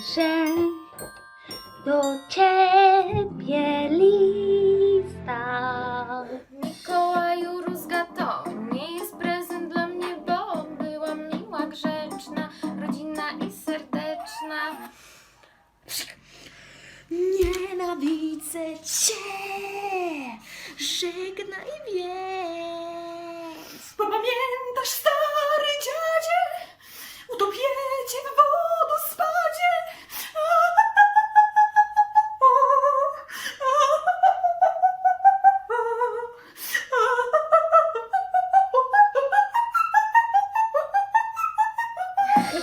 piszę do ciebie lista. Mikołaju rózga to nie jest prezent dla mnie, bo byłam miła, grzeczna, rodzinna i serdeczna. Nienawidzę cię, żegnaj wiesz.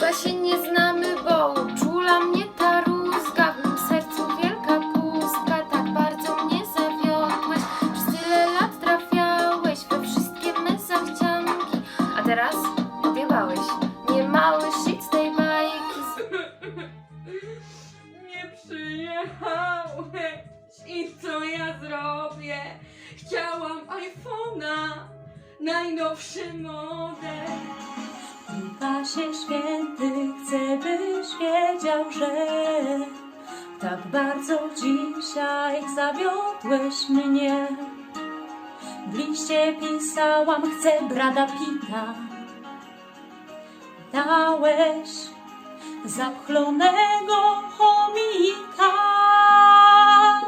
Chyba się nie znamy, bo uczula mnie ta rózga. W mym sercu wielka pustka, tak bardzo mnie zawiodłeś. Przez tyle lat trafiałeś we wszystkie me zachcianki. A teraz odjebałeś. Nie mały shit z tej bajki. Nie przyjechałeś i co ja zrobię? Chciałam iPhone'a, najnowszy model. Pasie święty, chcę byś wiedział, że tak bardzo dzisiaj zawiodłeś mnie. W liście pisałam, chcę brada Pita. Dałeś zapchlonego chomika. Tak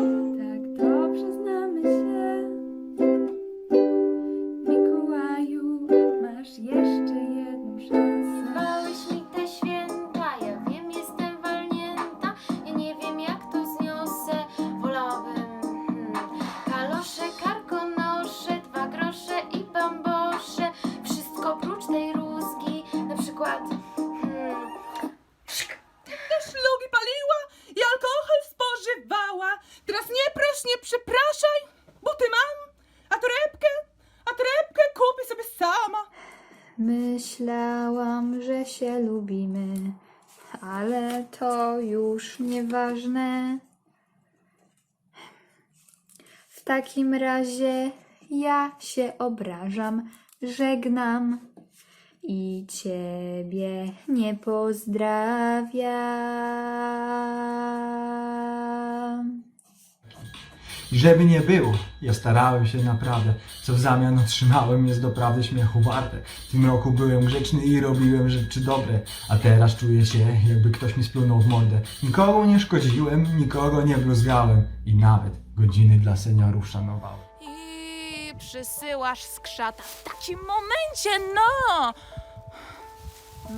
masz nie przepraszaj, bo ty mam, a torebkę, a torebkę kupię sobie sama. Myślałam, że się lubimy, ale to już nieważne. W takim razie ja się obrażam, żegnam i ciebie nie pozdrawiam. Żeby nie było, ja starałem się naprawdę. Co w zamian otrzymałem jest doprawdy śmiechu warte. W tym roku byłem grzeczny i robiłem rzeczy dobre, a teraz czuję się, jakby ktoś mi splunął w mordę. Nikogo nie szkodziłem, nikogo nie bluzgałem i nawet godziny dla seniorów szanowałem. I przysyłasz skrzata w takim momencie, no!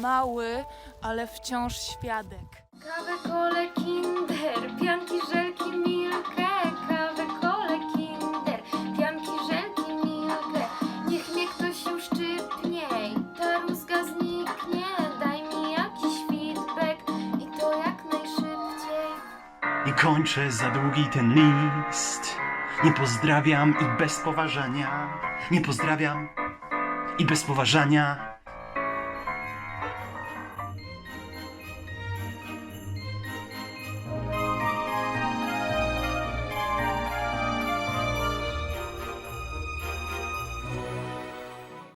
Mały, ale wciąż świadek. kawę, kole, kinder, pianki, żelki, milkę. Kończę za długi ten list. Nie pozdrawiam i bez poważania. Nie pozdrawiam i bez poważania.